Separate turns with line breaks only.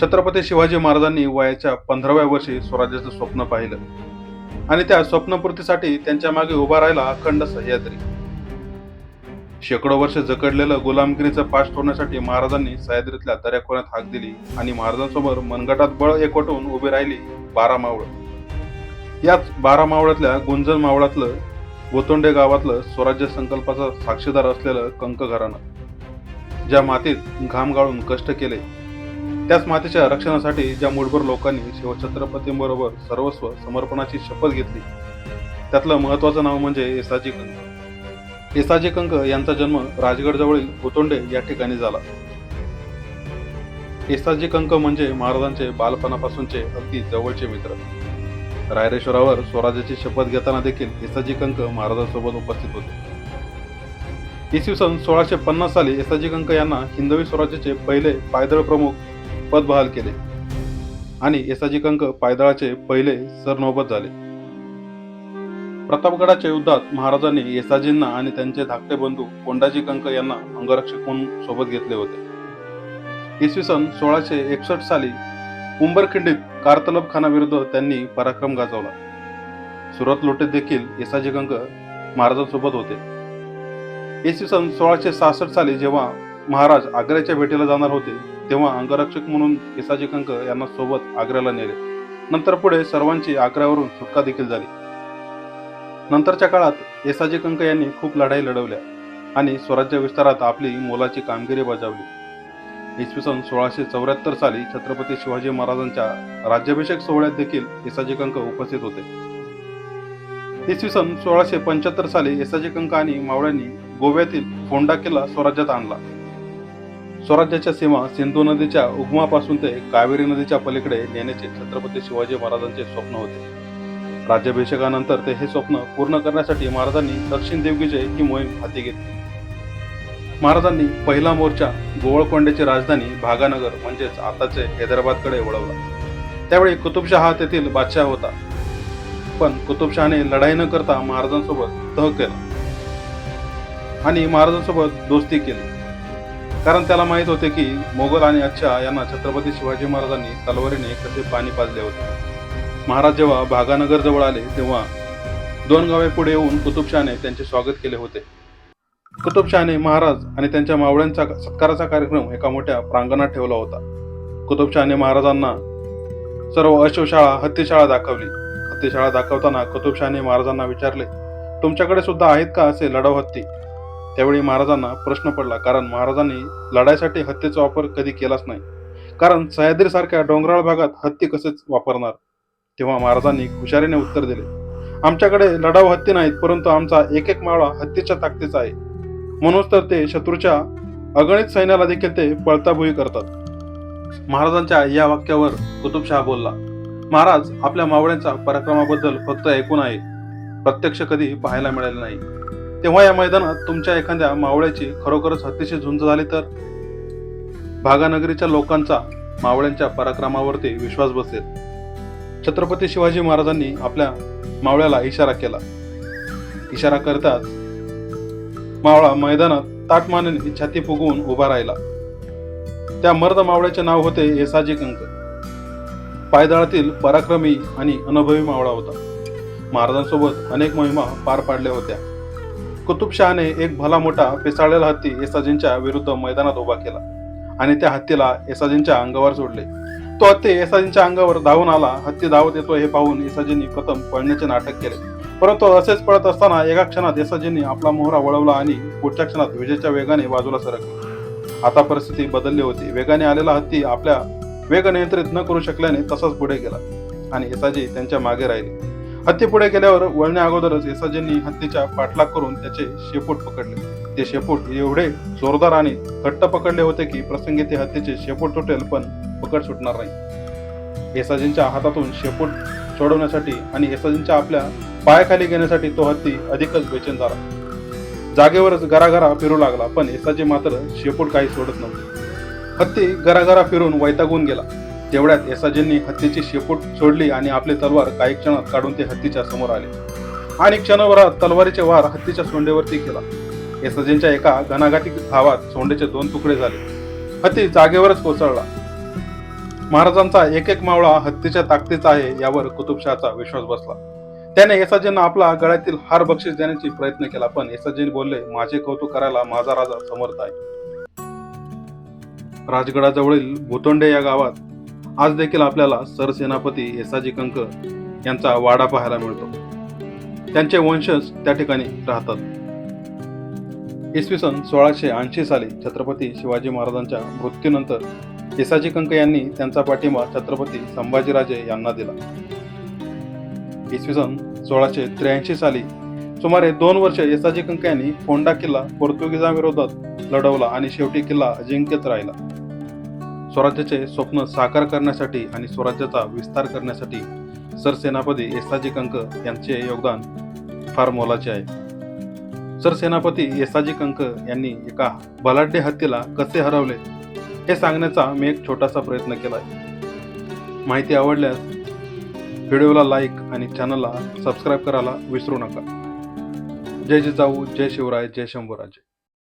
छत्रपती शिवाजी महाराजांनी वयाच्या पंधराव्या वर्षी स्वराज्याचं स्वप्न पाहिलं. आणि त्या स्वप्नपूर्तीसाठी त्यांच्या मागे उभा राहिला अखंड सह्याद्री. शेकडो वर्ष जकडलेलं गुलामगिरीचं पाश तोडण्यासाठी महाराजांनी सह्याद्रीतल्या दर्याखोऱ्यात हाक दिली आणि महाराजांसमोर मनगटात बळ एकवटून उभी राहिली बारा मावळ. याच बारा मावळातल्या गुंजन मावळातलं गोतोंडे गावातलं स्वराज्य संकल्पाचा साक्षीदार असलेलं कंक घराणं ज्या मातीत घाम गाळून कष्ट केले त्याच मातीच्या रक्षणासाठी ज्या मूठभर लोकांनी शिवछत्रपतींबरोबर सर्वस्व समर्पणाची शपथ घेतली त्यातलं महत्वाचं नाव म्हणजे येसाजी कंक येसाजी कंक यांचा जन्म राजगडजवळील भुतोंडे या ठिकाणी झाला. येसाजी कंक म्हणजे महाराजांचे बालपणापासूनचे अगदी जवळचे मित्र. रायरेश्वरावर स्वराज्याची शपथ घेताना देखील येसाजी कंक महाराजांसोबत उपस्थित होते. इसवी सन सोळाशे पन्नास साली येसाजी कंक यांना हिंदवी स्वराज्याचे पहिले पायदळ प्रमुख पद बहाल केले. आणि येसाजी कंक पायदळाचे पहिले सरनोबत झाले. प्रतापगडाच्या युद्धात महाराजांनी येसाजींना आणि त्यांचे धाकटे बंधू कोंडाजी कंक यांना अंगरक्षक म्हणून सोबत घेतले होते. इसवी सन सोळाशे एकसष्ट साली उंबरखिंडीत कारतलब खानाविरुद्ध त्यांनी पराक्रम गाजवला. सुरत लोटेत देखील येसाजी कंक महाराजांसोबत होते. इसवी सन सोळाशे सहासष्ट साली जेव्हा महाराज आग्र्याच्या भेटीला जाणार होते तेव्हा अंगरक्षक म्हणून केसाजी कंक यांना सोबत आग्र्याला नेले. नंतर पुढे सर्वांची आग्र्यावरून सुटका देखील झाली. नंतरच्या काळात येसाजी कंक यांनी खूप लढाई लढवल्या आणि स्वराज्य विस्तारात आपली मोलाची कामगिरी बजावली. इसवी सन सोळाशे चौऱ्याहत्तर साली छत्रपती शिवाजी महाराजांच्या राज्याभिषेक सोहळ्यात देखील येसाजी कंक उपस्थित होते. इसवी सन सोळाशे पंच्याहत्तर साली येसाजी कंक आणि मावळ्यांनी गोव्यातील फोंडा किल्ला स्वराज्यात आणला. स्वराज्याच्या सीमा सिंधू नदीच्या उगमापासून ते कावेरी नदीच्या पलीकडे नेण्याचे छत्रपती शिवाजी महाराजांचे स्वप्न होते. राज्याभिषेकानंतर ते हे स्वप्न पूर्ण करण्यासाठी महाराजांनी दक्षिण देवगीचे ही मोहीम हाती घेतली. महाराजांनी पहिला मोर्चा गोवळकोंड्याची राजधानी भागानगर म्हणजेच आताचे हैदराबादकडे वळवला. त्यावेळी कुतुबशहा तेथील बादशाह होता. पण कुतुबशहाने लढाई न करता महाराजांसोबत तह केला आणि महाराजांसोबत दोस्ती केली. कारण त्याला माहीत होते की मोगल आणि अच्छा यांना छत्रपती शिवाजी महाराजांनी तलवारीने कसे पाणी पाजले होते. महाराज जेव्हा भागानगर जवळ आले तेव्हा दोन गावे पुढे येऊन कुतुबशहाने त्यांचे स्वागत केले होते. कुतुबशहाने महाराज आणि त्यांच्या मावळ्यांचा सत्काराचा कार्यक्रम एका मोठ्या प्रांगणात ठेवला होता. कुतुबशहाने महाराजांना सर्व अश्वशाळा हत्तीशाळा दाखवली. हत्तीशाळा दाखवताना कुतुबशहाने महाराजांना विचारले तुमच्याकडे सुद्धा आहेत का असे लढाव हत्ती? त्यावेळी महाराजांना प्रश्न पडला कारण महाराजांनी लढाईसाठी हत्येचा वापर कधी केलाच नाही. कारण सह्याद्रीसारख्या डोंगराळ भागात हत्ती कसेच वापरणार? तेव्हा महाराजांनी हुशारीने उत्तर दिले आमच्याकडे लढाऊ हत्ती नाहीत परंतु आमचा एक एक मावळा हत्तीच्या ताकदीचा आहे. म्हणूनच तर ते शत्रूच्या अगणित सैन्याला देखील ते पळताभुई करतात. महाराजांच्या या वाक्यावर कुतुबशहा बोलला महाराज आपल्या मावळ्यांच्या पराक्रमाबद्दल फक्त ऐकून आहे. प्रत्यक्ष कधी पाहायला मिळाले नाही. तेव्हा या मैदानात तुमच्या एखाद्या मावळ्याची खरोखरच हत्येशी झुंज झाली तर? भागानगरीच्या लोकांचा मावळ्यांच्या पराक्रमावरती विश्वास बसेल. छत्रपती शिवाजी महाराजांनी आपल्या मावळ्याला इशारा केला. इशारा करताच मावळा मैदानात ताटमानाने छाती फुगवून उभा राहिला. त्या मर्द मावळ्याचे नाव होते येसाजी कंक. पायदळातील पराक्रमी आणि अनुभवी मावळा होता. महाराजांसोबत अनेक मोहिमा पार पाडल्या होत्या. कुतुबशहाने एक भला मोठा पिसाळलेला हत्ती येसाजींच्या विरुद्ध मैदानात उभा केला आणि त्या हत्तीला येसाजींच्या अंगावर सोडले. तो हत्ती येसाजींच्या अंगावर धावून आला. हत्ती धावत येतो हे पाहून येसाजींनी प्रथम पळण्याचे नाटक केले. परंतु असेच पळत असताना एका क्षणात येसाजींनी आपला मोहरा वळवला आणि पुढच्या क्षणात विजेच्या वेगाने बाजूला सरकला. आता परिस्थिती बदलली होती. वेगाने आलेला हत्ती आपल्या वेग नियंत्रित न करू शकल्याने तसाच पुढे गेला आणि येसाजी त्यांच्या मागे राहिले. हत्ती पुढे गेल्यावर वळण्या अगोदरच येसाजींनी हत्तीच्या पाठलाग करून त्याचे शेपूट पकडले. ते शेपूट एवढे जोरदार आणि घट्ट पकडले होते की प्रसंगी ते हत्तीचे शेपूट तुटेल पण पकड सुटणार नाही. येसाजींच्या हातातून शेपूट सोडवण्यासाठी आणि येसाजींच्या आपल्या पायाखाली घेण्यासाठी तो हत्ती अधिकच बेचैन झाला जागेवरच घराघरा फिरू लागला पण येसाजी मात्र शेपूट काही सोडत नव्हते. हत्ती घराघरा फिरून वैतागून गेला. तेवढ्यात येसाजींनी हत्तीची शेपूट सोडली आणि आपली तलवार काही क्षणात काढून ते हत्तीच्या समोर आले. आणि क्षणभरात तलवारीचे वार हत्तीच्या सोंडेवरती केला येसाजींच्या एका घनाघाटी धावात सोंडेचे दोन तुकडे झाले. हत्ती जागेवरच कोसळला. महाराजांचा एक एक मावळा हत्तीच्या ताकदीचा आहे यावर कुतुबशहाचा विश्वास बसला. त्याने येसाजींना आपला गळ्यातील हार बक्षीस देण्याची प्रयत्न केला पण येसाजींनी बोलले माझे कौतुक करायला माझा राजा समर्थ आहे. राजगडाजवळील भुतोंडे या गावात आज देखील आपल्याला सरसेनापती येसाजी कंक यांचा वाडा पाहायला मिळतो. त्यांचे वंशज त्या ठिकाणी राहतात. इसवी सन सोळाशे ऐंशी साली छत्रपती शिवाजी महाराजांच्या मृत्यूनंतर येसाजी कंक यांनी त्यांचा पाठिंबा छत्रपती संभाजीराजे यांना दिला. इसवी सन सोळाशे त्र्याऐंशी साली सुमारे दोन वर्ष येसाजी कंक यांनी फोंडा किल्ला पोर्तुगीजांविरोधात लढवला आणि शेवटी किल्ला अजिंक्यच राहिला. स्वराज्याचे स्वप्न साकार करण्यासाठी आणि स्वराज्याचा विस्तार करण्यासाठी सरसेनापती येसाजी कंक यांचे योगदान फार मोलाचे आहे. सरसेनापती येसाजी कंक यांनी एका बलाढ्य हत्तीला कसे हरवले हे सांगण्याचा मी एक छोटासा प्रयत्न केला आहे माहिती आवडल्यास व्हिडिओला लाईक आणि चॅनलला सबस्क्राईब करायला विसरू नका. जय जिजाऊ जय शिवराय जय शंभूराजे.